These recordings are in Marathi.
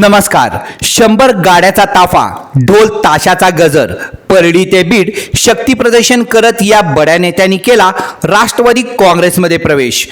नमस्कार. शंभर गाड्याचा ताफा ढोल ताशाचा गजर परडी ते बीड शक्ती प्रदर्शन करत या बड्या नेत्यांनी केला राष्ट्रवादी काँग्रेसमध्ये प्रवेश.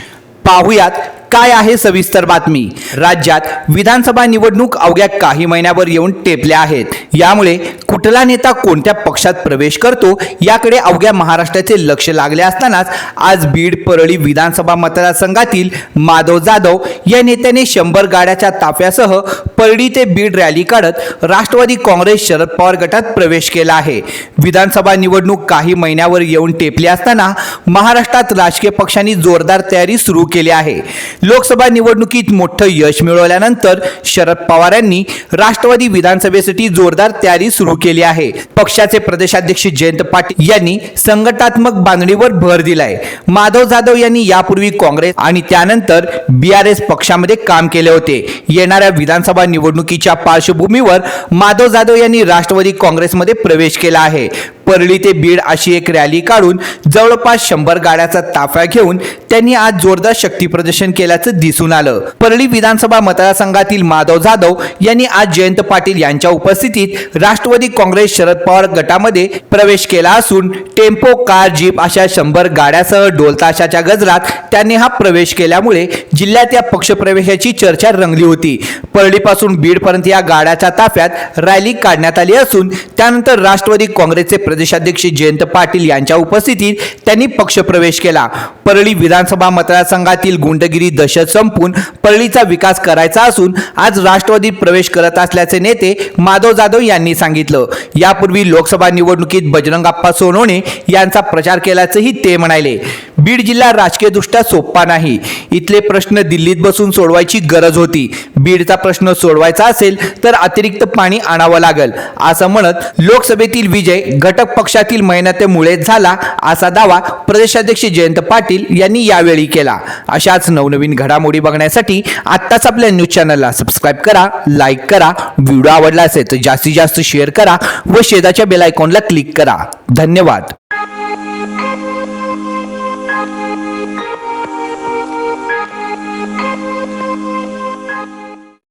पाहुयात काय आहे सविस्तर बातमी? राज्यात विधानसभा निवडणूक अवघ्या काही महिन्यावर येऊन टेपल्या आहेत. यामुळे कुठला नेता कोणत्या पक्षात प्रवेश करतो याकडे अवघ्या महाराष्ट्राचे लक्ष लागले असतानाच आज बीड परळी विधानसभा मतदारसंघातील माधव जाधव या नेत्याने शंभर गाड्याच्या ताफ्यासह परळी ते बीड रॅली काढत राष्ट्रवादी काँग्रेस शरद पवार गटात प्रवेश केला आहे. विधानसभा निवडणूक काही महिन्यावर येऊन टेपली असताना महाराष्ट्रात राजकीय पक्षांनी जोरदार तयारी सुरू केली आहे. लोकसभा निवडणुकीत मोठं यश मिळवल्यानंतर शरद पवार यांनी राष्ट्रवादी विधानसभेसाठी जोरदार तयारी सुरू केली आहे. पक्षाचे प्रदेशाध्यक्ष जयंत पाटील यांनी संघटनात्मक बांधणीवर भर दिलाय. माधव जाधव यांनी यापूर्वी काँग्रेस आणि त्यानंतर बी आर एस पक्षामध्ये काम केले होते. येणाऱ्या विधानसभा निवडणुकीच्या पार्श्वभूमीवर माधव जाधव यांनी राष्ट्रवादी काँग्रेसमध्ये प्रवेश केला आहे. परळी ते बीड अशी एक रॅली काढून जवळपास शंभर गाड्याचा ताफा घेऊन त्यांनी आज जोरदार शक्ती प्रदर्शन केल्याचं दिसून आलं. परळी विधानसभा मतदारसंघातील माधव जाधव यांनी आज जयंत पाटील यांच्या उपस्थितीत राष्ट्रवादी काँग्रेस शरद पवार गटामध्ये प्रवेश केला असून टेम्पो कार जीप अशा शंभर गाड्यासह ढोलताशाच्या गजरात त्यांनी हा प्रवेश केल्यामुळे जिल्ह्यात या पक्षप्रवेशाची चर्चा रंगली होती. परळीपासून बीडपर्यंत या गाड्याच्या ताफ्यात रॅली काढण्यात आली असून त्यानंतर राष्ट्रवादी काँग्रेसचे प्रदेशाध्यक्ष जयंत पाटील यांच्या उपस्थितीत त्यांनी पक्षप्रवेश केला. परळी विधानसभा मतदारसंघातील गुंडगिरी दहशत संपून परळीचा विकास करायचा असून आज राष्ट्रवादीत प्रवेश करत असल्याचे नेते माधव जाधव यांनी सांगितलं. यापूर्वी लोकसभा निवडणुकीत बजरंगाप्पा सोनवणे यांचा प्रचार केल्याचंही ते म्हणाले. बीड जिल्हा राजकीयदृष्ट्या सोपा नाही. इथले प्रश्न दिल्लीत बसून सोडवायची गरज होती. बीडचा प्रश्न सोडवायचा असेल तर अतिरिक्त पाणी आणावं लागेल असं म्हणत लोकसभेतील विजय घटक पक्षातील मेहनतीमुळेच झाला असा दावा प्रदेशाध्यक्ष जयंत पाटील यांनी यावेळी केला. अशाच नवनवीन घडामोडी बघण्यासाठी आत्ताच आपल्या न्यूज चॅनलला सबस्क्राईब करा लाईक करा. व्हिडिओ आवडला असेल तर जास्तीत जास्त शेअर करा व शेजाच्या बेल आयकॉनला क्लिक करा. धन्यवाद.